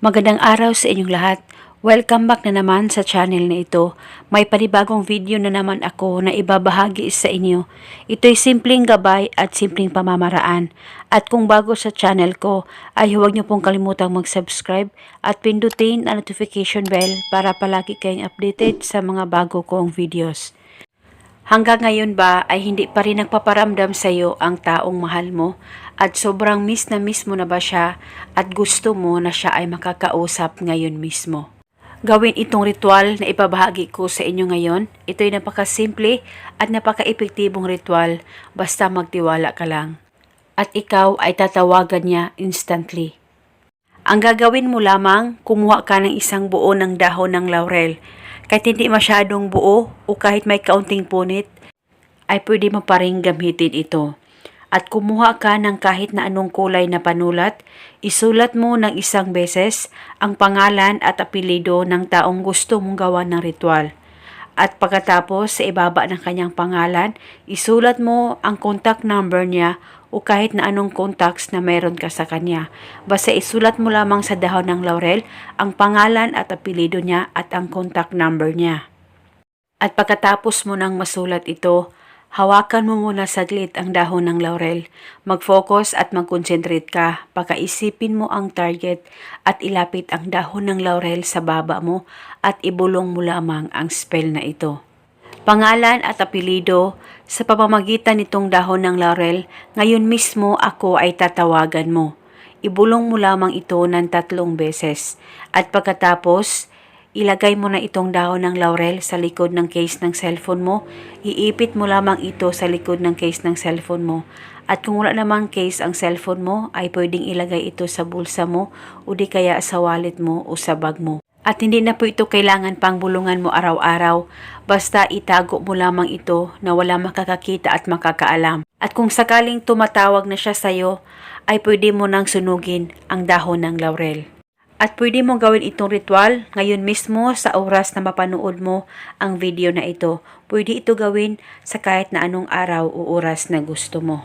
Magandang araw sa inyong lahat. Welcome back na naman sa channel na ito. May panibagong video na naman ako na ibabahagi sa inyo. Ito'y simpleng gabay at simpleng pamamaraan. At kung bago sa channel ko, ay huwag niyo pong kalimutang mag-subscribe at pindutin ang notification bell para palagi kayong updated sa mga bago kong videos. Hanggang ngayon ba ay hindi pa rin nagpaparamdam sa iyo ang taong mahal mo at sobrang miss na miss mo na ba siya at gusto mo na siya ay makakausap ngayon mismo? Gawin itong ritual na ipabahagi ko sa inyo ngayon. Ito'y napakasimple at napaka-epektibong ritual basta magtiwala ka lang. At ikaw ay tatawagan niya instantly. Ang gagawin mo lamang, kumuha ka ng isang buo ng dahon ng laurel. Kahit hindi masyadong buo o kahit may kaunting punit, ay pwede mo pa rin gamitin ito. At kumuha ka ng kahit na anong kulay na panulat, isulat mo ng isang beses ang pangalan at apelido ng taong gusto mong gawa ng ritual. At pagkatapos sa ibaba ng kanyang pangalan, isulat mo ang contact number niya o kahit na anong contacts na meron ka sa kanya. Basta isulat mo lamang sa dahon ng laurel ang pangalan at apelido niya at ang contact number niya. At pagkatapos mo nang masulat ito, hawakan mo muna saglit ang dahon ng laurel. Mag-focus at mag-concentrate ka. Pakaisipin mo ang target at ilapit ang dahon ng laurel sa baba mo at ibulong mo lamang ang spell na ito. Pangalan at apelido sa pamamagitan nitong dahon ng laurel, ngayon mismo ako ay tatawagan mo. Ibulong mo lamang ito ng tatlong beses. At pagkatapos, ilagay mo na itong dahon ng laurel sa likod ng case ng cellphone mo. Iipit mo lamang ito sa likod ng case ng cellphone mo. At kung wala namang case ang cellphone mo, ay pwedeng ilagay ito sa bulsa mo o di kaya sa wallet mo o sa bag mo. At hindi na po ito kailangan pang bulungan mo araw-araw. Basta itago mo lamang ito na wala makakakita at makakaalam. At kung sakaling tumatawag na siya sa'yo, ay pwede mo nang sunugin ang dahon ng laurel. At pwede mo gawin itong ritual ngayon mismo sa oras na mapanood mo ang video na ito. Pwede ito gawin sa kahit na anong araw o oras na gusto mo.